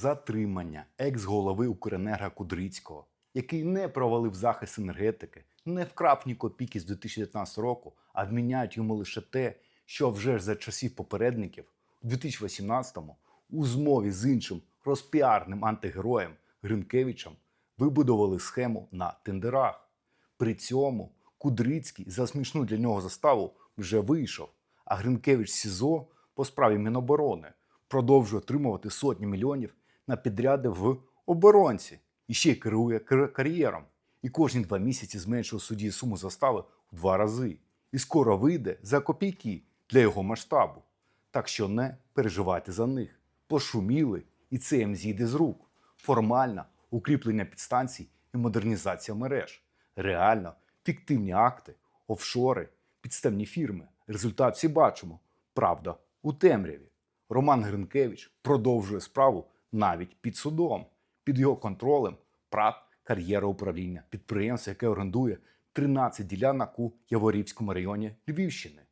Затримання екс-голови Укренерго Кудрицького, який не провалив захист енергетики, не вкрав ні копійки з 2019 року, а вміняють йому лише те, що вже ж за часів попередників у 2018-му у змові з іншим розпіарним антигероєм Гринкевичем вибудували схему на тендерах. При цьому Кудрицький за смішну для нього заставу вже вийшов, а Гринкевич СІЗО по справі Міноборони продовжує отримувати сотні мільйонів на підряди в оборонці і ще й керує кар'єром. І кожні два місяці зменшує судді суму застави в два рази. І скоро вийде за копійки для його масштабу. Так що не переживайте за них. Пошуміли, і це їм зійде з рук. Формально укріплення підстанцій і модернізація мереж. Реально фіктивні акти, офшори, підставні фірми. Результат всі бачимо. Правда, у темряві. Роман Гринкевич продовжує справу навіть під судом. Під його контролем ПРАТ кар'єра управління, підприємство, яке орендує 13 ділянок у Яворівському районі Львівщини.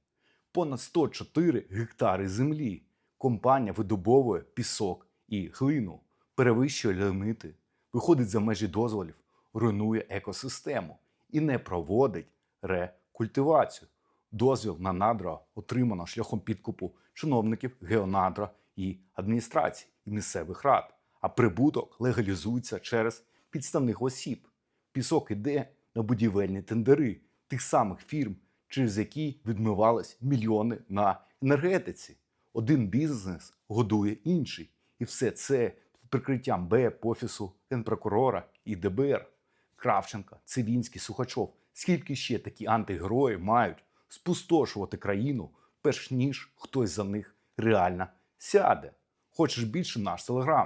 Понад 104 гектари землі. Компанія видобовує пісок і глину, перевищує лімити, виходить за межі дозволів, руйнує екосистему і не проводить рекультивацію. Дозвіл на надра отримано шляхом підкупу чиновників Геонадра і адміністрації і місцевих рад, а прибуток легалізується через підставних осіб. Пісок іде на будівельні тендери тих самих фірм, через які відмивались мільйони на енергетиці. Один бізнес годує інший, і все це під прикриттям БЕП, офісу генпрокурора і ДБР. Кравченка, Цивінський, Сухачов. Скільки ще такі антигерої мають спустошувати країну, перш ніж хтось за них реально сяде? Хочеш більше наш телеграм?